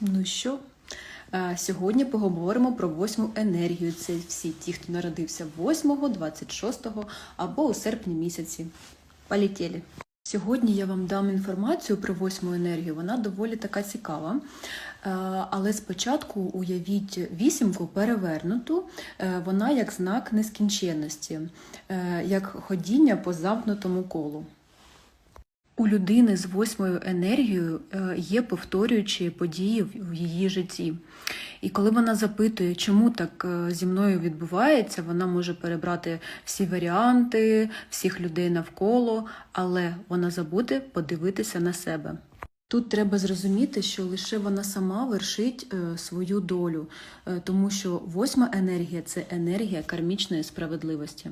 Ну що, сьогодні поговоримо про восьму енергію. Це всі ті, хто народився 8, 26 або у серпні місяці. Полетіли. Сьогодні я вам дам інформацію про восьму енергію. Вона доволі така цікава. Але спочатку уявіть вісімку перевернуту, Е, вона як знак нескінченності, е, як ходіння по замкнутому колу. У людини з восьмою енергією е, є повторюючі події в її житті. І коли вона запитує, чому так е, зі мною відбувається, вона може перебрати всі варіанти, всіх людей навколо, але вона забуде подивитися на себе. Тут треба зрозуміти, що лише вона сама вершить е, свою долю, тому що восьма енергія це енергія кармічної справедливості.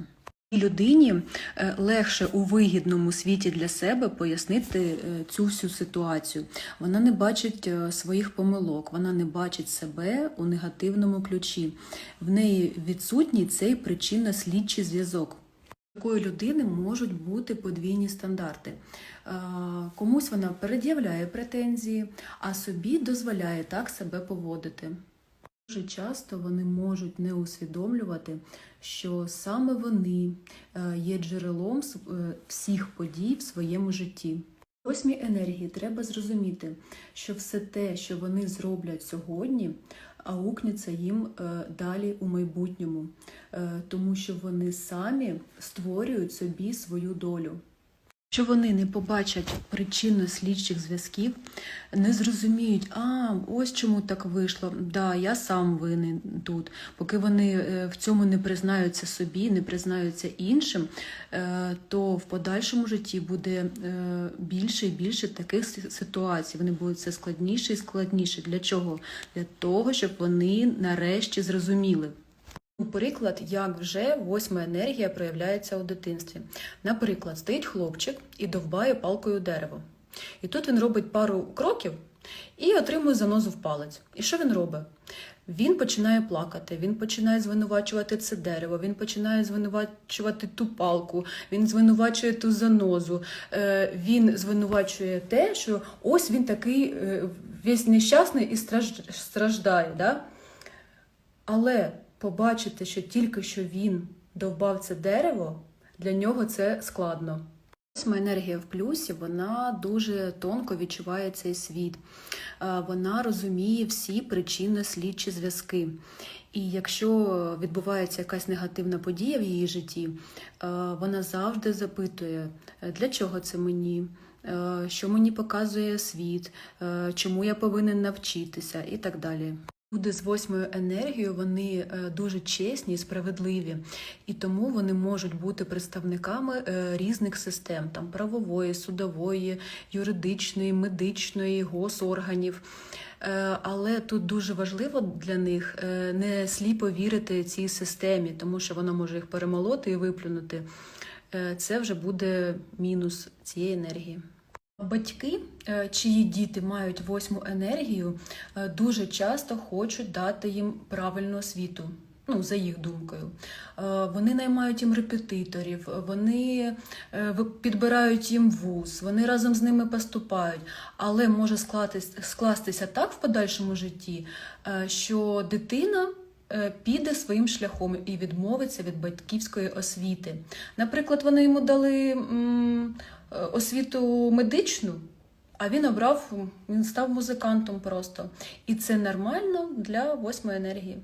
Людині е, легше у вигідному світі для себе пояснити е, цю всю ситуацію. Вона не бачить е, своїх помилок, вона не бачить себе у негативному ключі. В неї відсутній цей причинно-слідчий зв'язок. Такої людини можуть бути подвійні стандарти. Комусь вона перед'являє претензії, а собі дозволяє так себе поводити. Дуже часто вони можуть не усвідомлювати, що саме вони е, є джерелом е, всіх подій в своєму житті. Восьмій енергії треба зрозуміти, що все те, що вони зроблять сьогодні, аукнеться їм е, далі у майбутньому, тому що вони самі створюють собі свою долю. Що вони не побачать причинно-слідчих зв'язків, не зрозуміють, а ось чому так вийшло. Да, я сам винен тут. Поки вони е, в цьому не признаються собі, не признаються іншим, е, то в подальшому житті буде е, більше і більше таких ситуацій. Вони будуть все складніше і складніше. Для чого? Для того, щоб вони нарешті зрозуміли. Приклад, як вже восьма енергія проявляється у дитинстві. Наприклад, стоїть хлопчик і довбає палкою дерево. І тут він робить пару кроків і отримує занозу в палець. І що він робить? Він починає плакати, він починає звинувачувати це дерево, він починає звинувачувати ту палку, він звинувачує ту занозу, е, він звинувачує те, що ось він такий е, весь нещасний і страждає. Да? Але побачити, що тільки що він довбав це дерево, для нього це складно. Восьма енергія в плюсі, вона дуже тонко відчуває цей світ. Вона розуміє всі причинно-слідчі зв'язки. І якщо відбувається якась негативна подія в її житті, вона завжди запитує, для чого це мені, що мені показує світ, чому я повинен навчитися і так далі. Люди з восьмою енергією вони е, дуже чесні і справедливі, і тому вони можуть бути представниками е, різних систем там правової, судової, юридичної, медичної, госорганів. Е, Але тут дуже важливо для них не сліпо вірити цій системі, тому що вона може їх перемолоти і виплюнути. Це вже буде мінус цієї енергії. Батьки, е, чиї діти мають восьму енергію, е, дуже часто хочуть дати їм правильну освіту. Ну, за їх думкою. Е, Вони наймають їм репетиторів, вони підбирають їм вуз, вони разом з ними поступають. Але може скластися так в подальшому житті, що дитина піде своїм шляхом і відмовиться від батьківської освіти. Наприклад, вони йому дали освіту медичну, а він обрав, він став музикантом просто. І це нормально для восьмої енергії.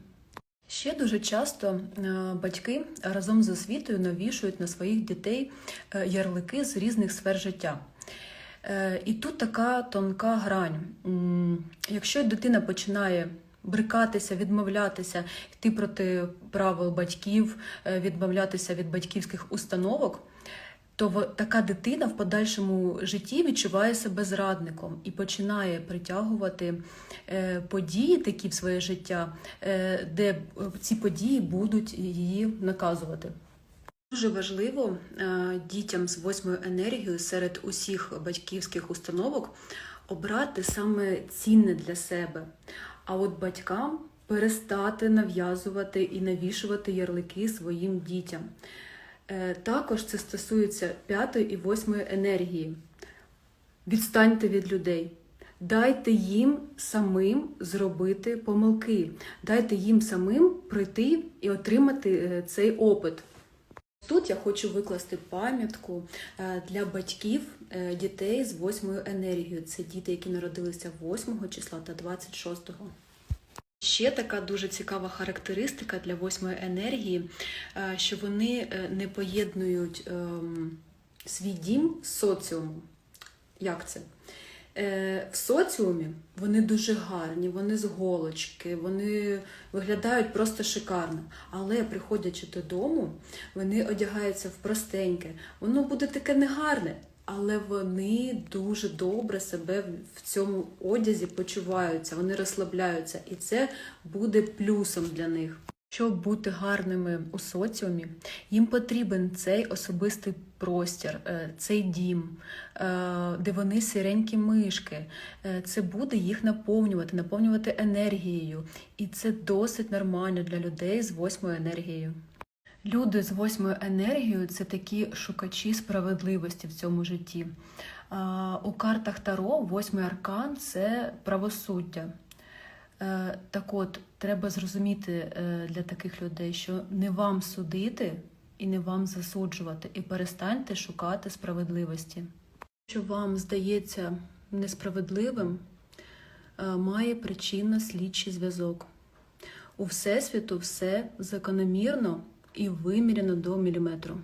Ще дуже часто е, батьки разом з освітою навішують на своїх дітей е, ярлики з різних сфер життя. Е, І тут така тонка грань. Якщо дитина починає брикатися, відмовлятися, йти проти правил батьків, відмовлятися від батьківських установок, то така дитина в подальшому житті відчуває себе зрадником і починає притягувати е, події такі в своє життя, е, де е, ці події будуть її наказувати. Дуже важливо дітям з восьмою енергією серед усіх батьківських установок обрати саме цінне для себе. А от батькам перестати нав'язувати і навішувати ярлики своїм дітям. Е, Також це стосується п'ятої і восьмої енергії. Відстаньте від людей. Дайте їм самим зробити помилки, дайте їм самим прийти і отримати е, цей опит. Тут я хочу викласти пам'ятку е, для батьків дітей з восьмою енергією. Це діти, які народилися 8 числа та 26. Ще така дуже цікава характеристика для восьмої енергії, е, що вони е, не поєднують ем, свій дім з соціумом. Як це? Е, В соціумі вони дуже гарні, вони з голочки, вони виглядають просто шикарно. Але приходячи додому, вони одягаються в простеньке. Воно буде таке негарне, але вони дуже добре себе в- цьому одязі почуваються, вони розслабляються, і це буде плюсом для них. Щоб бути гарними у соціумі, їм потрібен цей особистий простір, е, цей дім, е, де вони сіренькі мишки. Е, Це буде їх наповнювати, наповнювати енергією. І це досить нормально для людей з восьмою енергією. Люди з восьмою енергією це такі шукачі справедливості в цьому житті. У картах Таро восьмий аркан це правосуддя. Е, Так от, треба зрозуміти е, для таких людей, що не вам судити і не вам засуджувати, і перестаньте шукати справедливості. Що вам здається несправедливим, е, має причинно-слідчий зв'язок. У Всесвіту все закономірно і виміряно до міліметру.